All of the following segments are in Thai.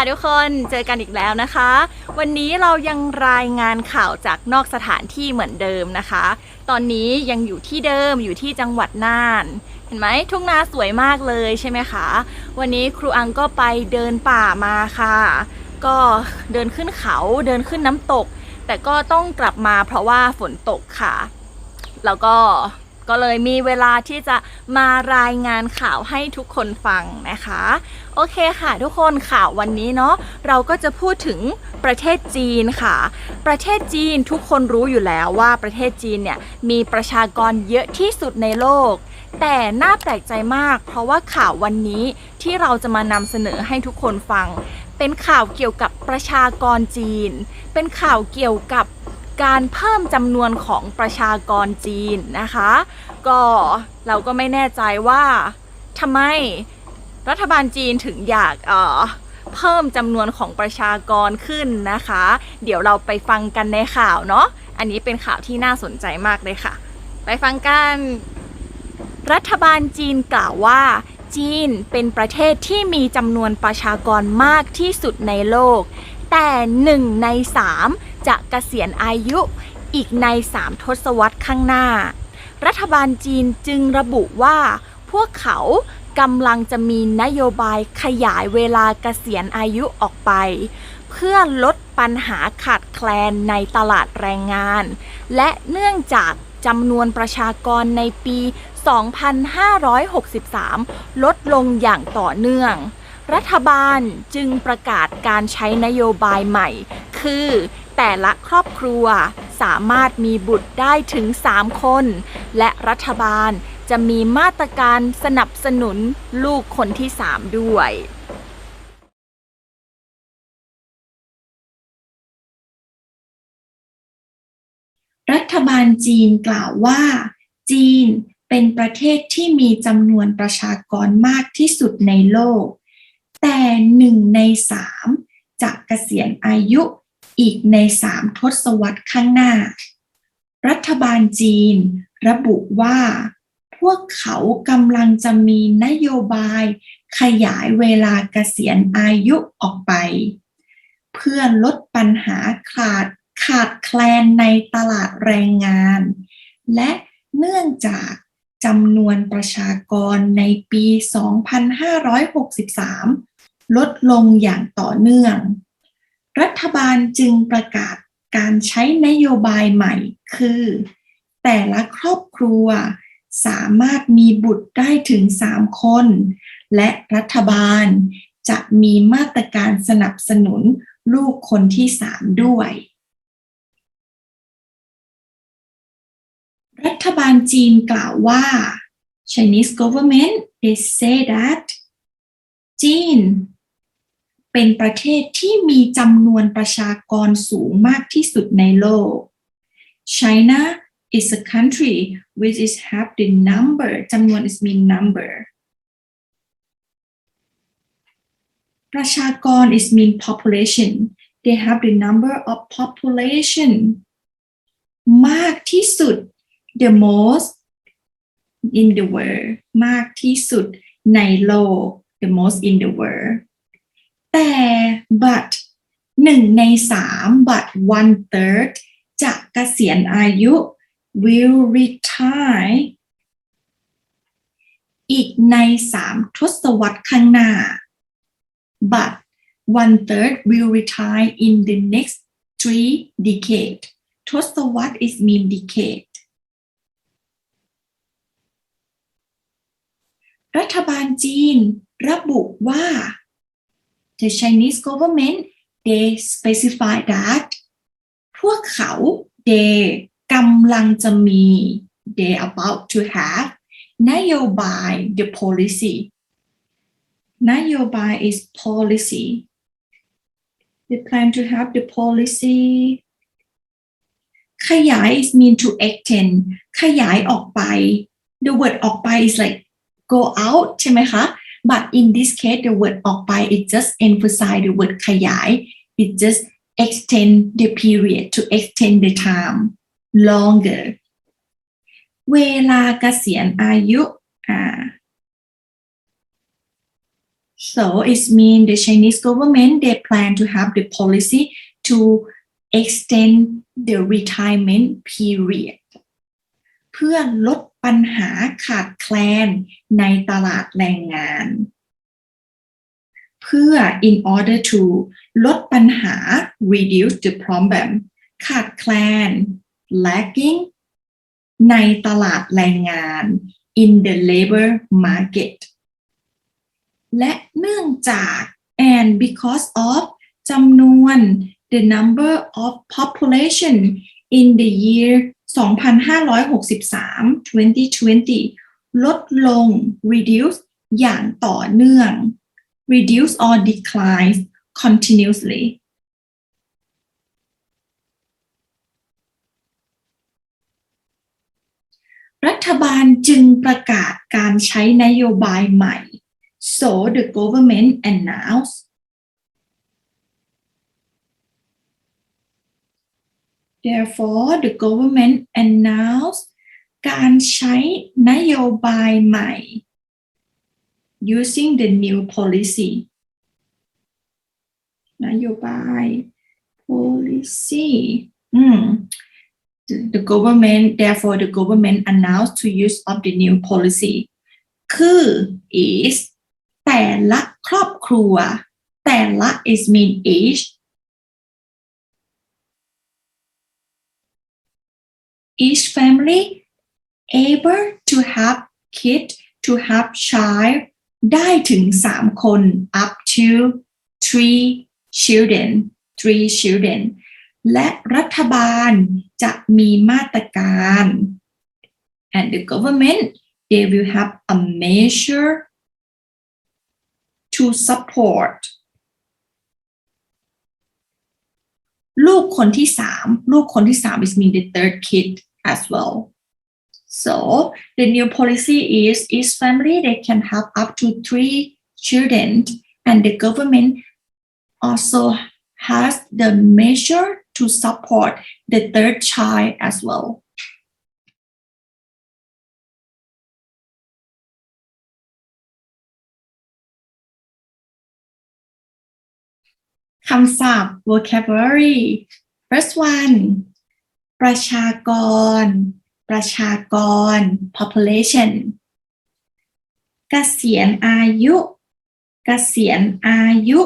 วัสดีค่ะทุกคนเจอกันอีกแล้วนะคะ วันนี้เรายังรายงานข่าวจากนอกสถานที่เหมือนเดิมนะคะ ตอนนี้ยังอยู่ที่เดิมอยู่ที่จังหวัดน่าน เห็นไหมทุ่งนาสวยมากเลยใช่ไหมคะ วันนี้ครูอังก็ไปเดินป่ามาค่ะ ก็เดินขึ้นเขาเดินขึ้นน้ำตก แต่ก็ต้องกลับมาเพราะว่าฝนตกค่ะ แล้วก็ ก็เลยมีเวลาที่จะมารายงานข่าวให้ทุกคนฟังนะคะ โอเคค่ะทุกคนข่าววันนี้เนาะเราก็จะพูดถึงประเทศจีนค่ะ ประเทศจีนทุกคนรู้อยู่แล้วว่าประเทศจีนเนี่ยมีประชากรเยอะที่สุดในโลก แต่น่าแปลกใจมาก เพราะว่าข่าววันนี้ที่เราจะมานำเสนอให้ทุกคนฟัง เป็นข่าวเกี่ยวกับประชากรจีน เป็นข่าวเกี่ยวกับ การเพิ่มจำนวนของประชากรจีนนะคะ ก็เราก็ไม่แน่ใจว่าทำไมรัฐบาลจีนถึงอยากเอ่อเพิ่มจำนวนของประชากรขึ้นนะคะ เดี๋ยวเราไปฟังกันในข่าวเนาะอันนี้เป็นข่าวที่น่าสนใจมากเลยค่ะ ไปฟังกัน รัฐบาลจีนกล่าวว่า จีนเป็นประเทศที่มีจำนวนประชากรมากที่สุดในโลก แต่หนึ่งในสาม จะเกษียณอายุอีกในสามทศวรรษข้างหน้า รัฐบาลจีนจึงระบุว่า พวกเขากำลังจะมีนโยบายขยายเวลาเกษียณอายุออกไป เพื่อลดปัญหาขาดแคลนในตลาดแรงงาน และเนื่องจากจำนวนประชากรในปี 2563 ลดลงอย่างต่อเนื่อง รัฐบาลจึงประกาศการใช้นโยบายใหม่ คือ แต่ละครอบครัวสามารถมีบุตรได้ถึง 3 คน และรัฐบาลจะมีมาตรการสนับสนุนลูกคนที่ 3 ด้วยรัฐบาลจีนกล่าวว่า จีนเป็นประเทศที่มีจำนวนประชากรมากที่สุดในโลก แต่หนึ่งในสามจะเกษียณอายุ อีกในสามทศวรรษข้างหน้า รัฐบาลจีนระบุว่า พวกเขากำลังจะมีนโยบายขยายเวลาเกษียณอายุออกไป เพื่อลดปัญหาขาดขาดแคลนในตลาดแรงงาน และเนื่องจากจำนวนประชากรในปี 2563 ลดลงอย่างต่อเนื่อง รัฐบาลจึงประกาศการใช้นโยบายใหม่ คือ แต่ละครอบครัวสามารถมีบุตรได้ถึง 3 คน และรัฐบาลจะมีมาตรการสนับสนุนลูกคนที่ 3 ด้วย รัฐบาลจีนกล่าวว่า Chinese government they say that จีน เป็นประเทศที่มีจำนวนประชากรสูงมากที่สุดในโลก China is a country which is have the number จำนวน is mean number ประชากร is mean population they have the number of population มากที่สุด the most in the world มากที่สุดในโลก the most in the world แต่ but หนึ่งในสาม but one third จะเกษียณอายุ will retire อีกในสามทศวรรษข้างหน้า but one third will retire in the next three decade ทศวรรษ is mean decade รัฐบาลจีนระบุว่า the Chinese government they specify that พวกเขา they กำลังจะมี they about to have นโยบาย the policy นโยบาย is policy they plan to have the policy ขยาย is mean to extend ขยายออกไป the word ออกไป is like go out ใช่ไหมคะ but in this case the word ออกไป it just emphasize the word ขยาย it just extend the period to extend the time longer เวลาเกษียณอายุอ่า So it means the Chinese government they plan to have the policy to extend the retirement period เพื่อลด ปัญหาขาดแคลนในตลาดแรงงาน เพื่อ in order to ลดปัญหา reduce the problem ขาดแคลน lacking ในตลาดแรงงาน in the labor market และเนื่องจาก and because of จำนวน the number of population in the year 2563 2020 ลดลง reduce อย่างต่อเนื่อง reduce or decline continuously รัฐบาลจึงประกาศการใช้นโยบายใหม่ so the government announced therefore the government announced การใช้นโยบายใหม่ using the new policy นโยบาย policy อืม the, the government therefore the government announced to use of the new policy คือ is แต่ละครอบครัว แต่ละ is mean each each family able to have kid to have child ได้ถึง 3 คน up to three children three children และรัฐบาลจะมีมาตรการ and the government they will have a measure to support ลูกคนที่สามลูกคนที่สาม is mean the third kid as well. So the new policy is each family, they can have up to three children and the government also has the measure to support the third child as well. Vocabulary. First one, ประชากร ประชากร population เกษียณอายุเกษียณอายุ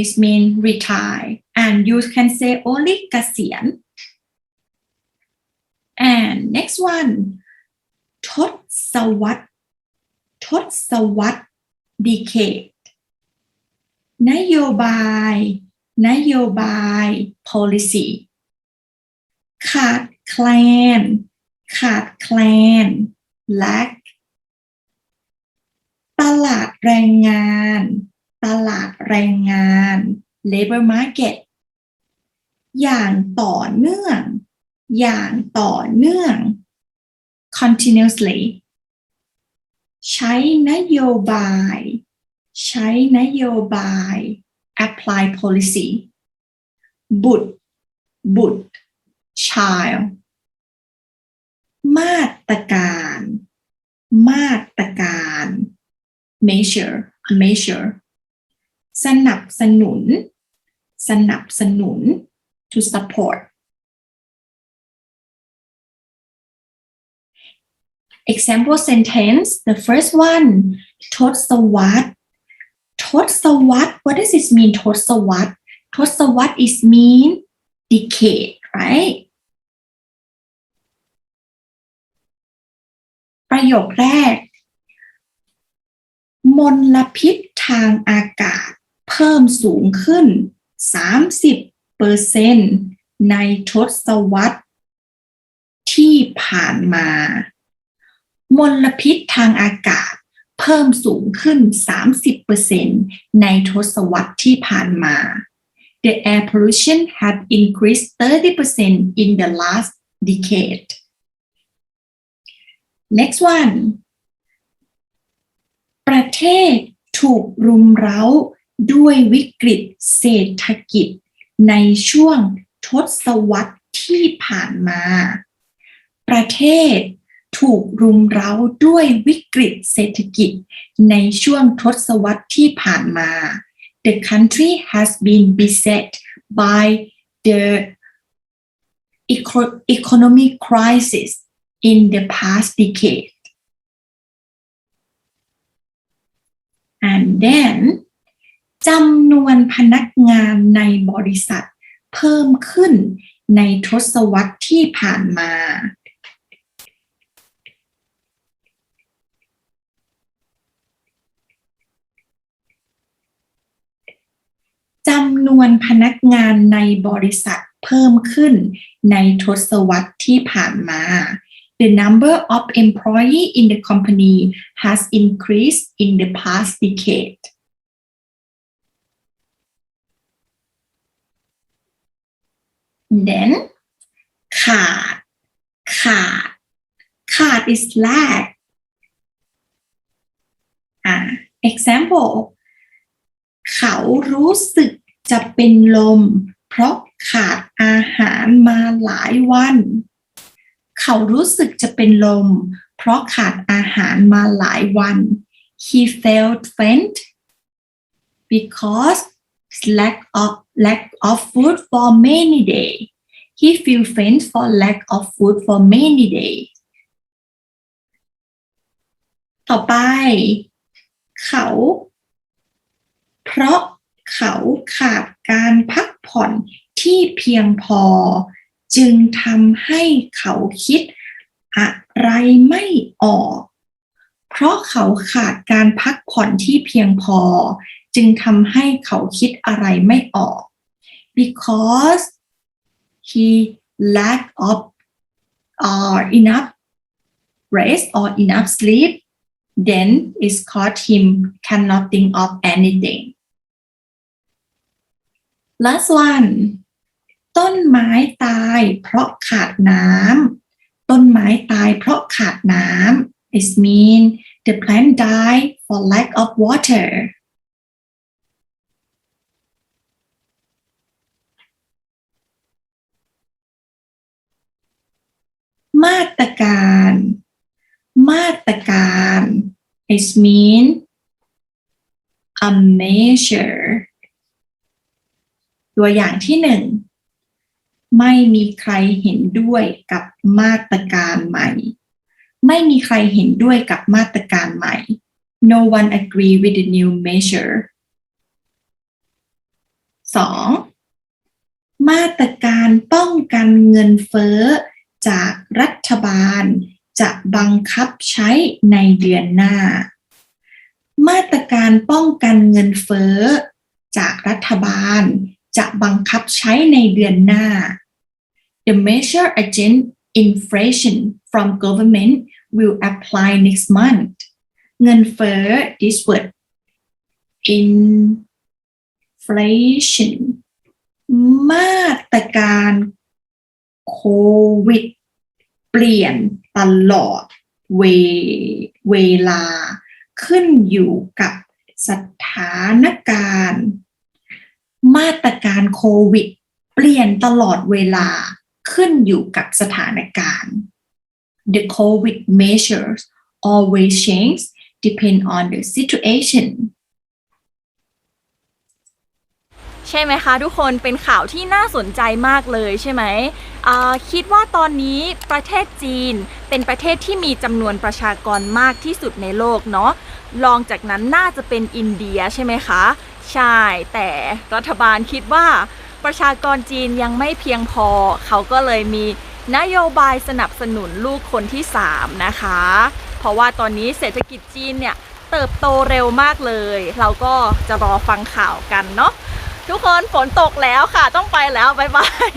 it mean retire and you can say only เกษียณ and next one ทศวรรษทศวรรษ decade นโยบาย นโยบาย policy ขาดแคลน ขาดแคลน lack ตลาดแรงงาน ตลาดแรงงาน labor market อย่างต่อเนื่อง อย่างต่อเนื่อง continuously ใช้นโยบาย ใช้นโยบาย apply policy บุตรบุตร child มาตรการ มาตรการ measure measure สนับสนุน สนับสนุน to support example sentence the first one ทศวรรษ ทศวรรษ what does it mean ทศวรรษ ทศวรรษ is mean decade right ประโยคแรก มลพิษทางอากาศเพิ่มสูงขึ้น 30เปอร์เซนต์ในทศวรรษที่ผ่านมา มลพิษทางอากาศเพิ่มสูงขึ้น 30%ในทศวรรษที่ผ่านมา The air pollution had increased 30% in the last decade. Next one. ประเทศถูกรุมเร้าด้วยวิกฤตเศรษฐกิจ ในช่วงทศวรรษที่ผ่านมา ประเทศถูกรุมเร้าด้วยวิกฤตเศรษฐกิจ ในช่วงทศวรรษที่ผ่านมา The country has been beset by the eco- economic crisis in the past decade. And then จำนวนพนักงานในบริษัทเพิ่มขึ้นในทศวรรษที่ผ่านมา จำนวนพนักงานในบริษัทเพิ่มขึ้นในทศวรรษที่ผ่านมา The number of employee in the company has increased in the past decade. Then ขาด ขาด ขาด is lack อ่า example เขารู้สึกจะเป็นลม เพราะขาดอาหารมาหลายวัน เขารู้สึกจะเป็นลม เพราะขาดอาหารมาหลายวัน he felt faint because lack of lack of food for many days he feel faint for lack of food for many days ต่อไป เขา เพราะเขาขาดการพักผ่อนที่เพียงพอ จึงทำให้เขาคิดอะไรไม่ออก เพราะเขาขาดการพักผ่อนที่เพียงพอ จึงทำให้เขาคิดอะไรไม่ออก because he lack of uh, enough rest or enough sleep then it's called him cannot think of anything last one ต้นไม้ตายเพราะขาดน้ำต้นไม้ตายเพราะขาดน้ำ it mean the plant die for lack of water มาตรการ มาตรการ it mean a measure ตัวอย่างที่หนึ่ง ไม่มีใครเห็นด้วยกับมาตรการใหม่ ไม่มีใครเห็นด้วยกับมาตรการใหม่ no one agree with the new measure สองมาตรการป้องกันเงินเฟ้อจากรัฐบาลจะบังคับใช้ในเดือนหน้า มาตรการป้องกันเงินเฟ้อจากรัฐบาลจะบังคับใช้ในเดือนหน้า The measure agent inflation from government will apply next month เงินเฟ้อ this word inflation มาตรการโควิด เปลี่ยนตลอดเวเวลา ขึ้นอยู่กับสถานการณ์ มาตรการโควิด เปลี่ยนตลอดเวลา ขึ้นอยู่กับสถานการณ์ The COVID measures always change depend on the situation ใช่ไหมคะทุกคนเป็นข่าวที่น่าสนใจมากเลยใช่ไหมอ่าคิดว่าตอนนี้ประเทศจีนเป็นประเทศที่มีจำนวนประชากรมากที่สุดในโลกเนาะรองจากนั้นน่าจะเป็นอินเดียใช่ไหมคะ ใช่ แต่รัฐบาลคิดว่า ประชากรจีนยังไม่เพียงพอ เขาก็เลยมีนโยบายสนับสนุนลูกคนที่ 3 นะคะ เพราะว่าตอนนี้เศรษฐกิจจีนเนี่ยเติบโตเร็วมากเลย เราก็จะรอฟังข่าวกันเนาะทุกคนฝนตกแล้วค่ะต้องไปแล้ว บ๊ายบาย